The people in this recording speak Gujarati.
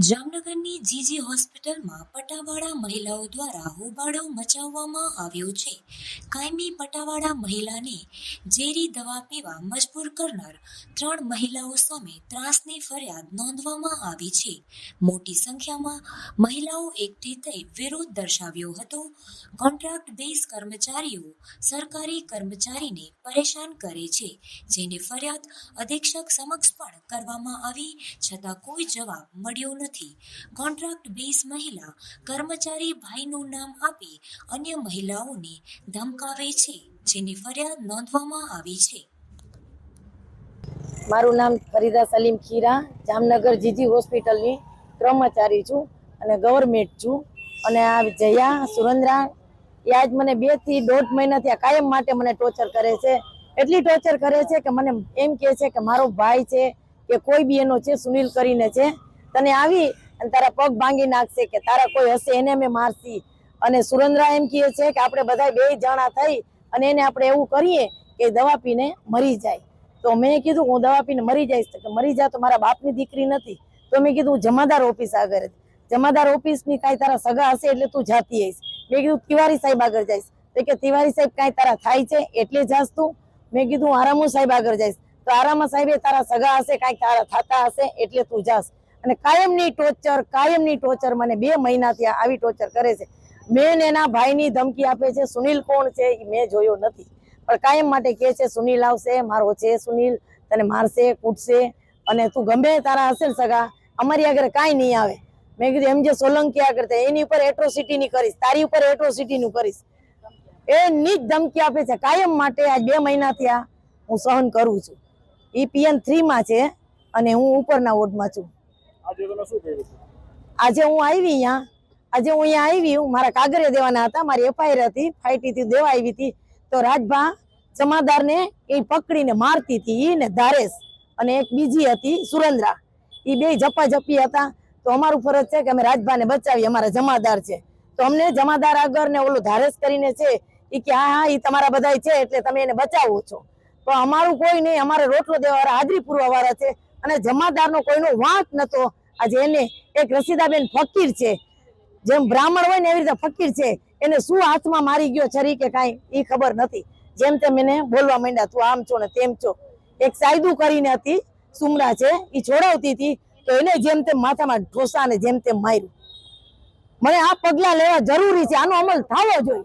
જામનગરની જીજી હોસ્પિટલમાં પટાવાળા મહિલાઓ દ્વારા હોબાળો મચાવવામાં આવ્યો છે. કાયમી પટાવાળા મહિલાને ઝેરી દવા પીવા મજબૂર કરનાર ત્રણ મહિલાઓ સામે ત્રાસની ફરિયાદ નોંધવામાં આવી છે. મોટી સંખ્યામાં મહિલાઓ એકઠી થઈ વિરોધ દર્શાવ્યો હતો. કોન્ટ્રાક્ટ બેઝ કર્મચારીઓ સરકારી કર્મચારીને પરેશાન કરે છે. જેની ફરિયાદ અધિક્ષક સમક્ષ પણ કરવામાં આવી, છતાં કોઈ જવાબ મળ્યો નથી કોન્ટ્રાક્ટ બેઝ મહિલા કર્મચારી ભાઈનું નામ આપી અન્ય મહિલાઓને ધમકાવે છે, જેની ફરિયાદ નોંધવામાં આવી છે. મારું નામ ફરીદા સલીમ ખીરા, જામનગર જીજી હોસ્પિટલની કર્મચારી છું અને ગવર્મેન્ટ છું. અને આ જયા સુરેન્દ્રા, એ આજ મને બેથી દોઢ મહિનાથી આ કાયમ માટે મને ટોર્ચર કરે છે. એટલી ટોર્ચર કરે છે કે મને એમ કહે છે કે મારો ભાઈ છે કે કોઈ બી એનો છે, સુનિલ કરીને છે. તને આવી અને તારા પગ ભાંગી નાખશે કે તારા કોઈ હશે, એને અમે મારશી. અને સુરેન્દ્રા એમ કહે છે કે આપણે બધા બે જણા થઈ અને એને આપણે એવું કરીએ કે દવા પીને મરી જાય. તો મેં કીધું, હું દવા પીને મરી જઈશ. કે, મરી જા, તો મારા બાપની દીકરી નથી. તો મેં કીધું જમાદાર ઓફિસ આગળ. જમાદાર ઓફિસની કાંઈ તારા સગા હશે એટલે તું જાતી આવીશ. મેં કીધું, તિવારી સાહેબ આગળ જઈશ. તો કે, તિવારી સાહેબ કાંઈ તારા થાય છે એટલે જાસ તું? મેં કીધું આરામુ સાહેબ આગળ જઈશ. તો આરામા સાહેબે તારા સગા હશે કાંઈક તારા થતા હશે એટલે તું જાસ અને કાયમની ટોર્ચર કાયમની ટોર્ચર મને બે મહિનાથી આવી ટોર્ચર કરે છે. મેન એના ભાઈની ધમકી આપે છે. સુનિલ કોણ છે એ મેં જોયો નથી. પણ કાયમ માટે કહે છે, સુનિલ આવશે, મારો છે સુનિલ, તને મારશે, કૂટશે અને તું ગમે તારા હશે ને સગા, અમારી આગળ કાંઈ નહીં આવે. મેં કીધું, એમ જે સોલંકી આગળ થાય, એની ઉપર એટ્રોસિટીની કરીશ, તારી ઉપર એટ્રોસિટી નું કરીશ. એની જ ધમકી આપે છે. કાયમ માટે આ બે મહિનાથી આ હું સહન કરું છું. ઈ પીએન થ્રીમાં છે અને હું ઉપરના વોર્ડમાં છું. આજે હું આવી અહીંયા, આજે હું અહીંયા આવી હું મારા કાગરે દેવાના હતા, મારી એફઆઈઆર હતી ફાઈટી થી દેવા આવી હતી. તો રાજભા જમાદારને એ પકડીને મારતી હતી ઈ ને ધારેશ અને એક બીજી હતી સુરેન્દ્રા. એ બે જપા જપી હતા. તો અમારું ફરજ છે કે અમે રાજભાને બચાવીએ, અમારા જમાદાર છે. તો અમને જમાદાર આગળ ને ઓલું ધારેશ કરીને છે એ કે હા હા એ તમારા બધા છે એટલે તમે એને બચાવો છો. તો અમારું કોઈ નહીં, અમારે રોટલો દેવા હાજરી પૂરવા વાળા છે. અને જમાદારનો કોઈનો વાંક નતો. આજે એને એક રસીદાબેન ફકીર છે. જેમ બ્રાહ્મણ હોય ને એવી રીતે ફકીર છે. એને શું હાથમાં મારી ગયો છરી કે કાંઈ એ ખબર નથી. જેમ તેમ એને બોલવા માંડ્યા, તું આમ છો ને તેમ છો. એક સાયદું કરીને હતી સુમરા છે એ છોડાવતી હતી, તો એને જેમ તેમ માથામાં ઢોસા ને જેમ તેમ માર્યું. મને આ પગલા લેવા જરૂરી છે, આનો અમલ થવો જોઈએ.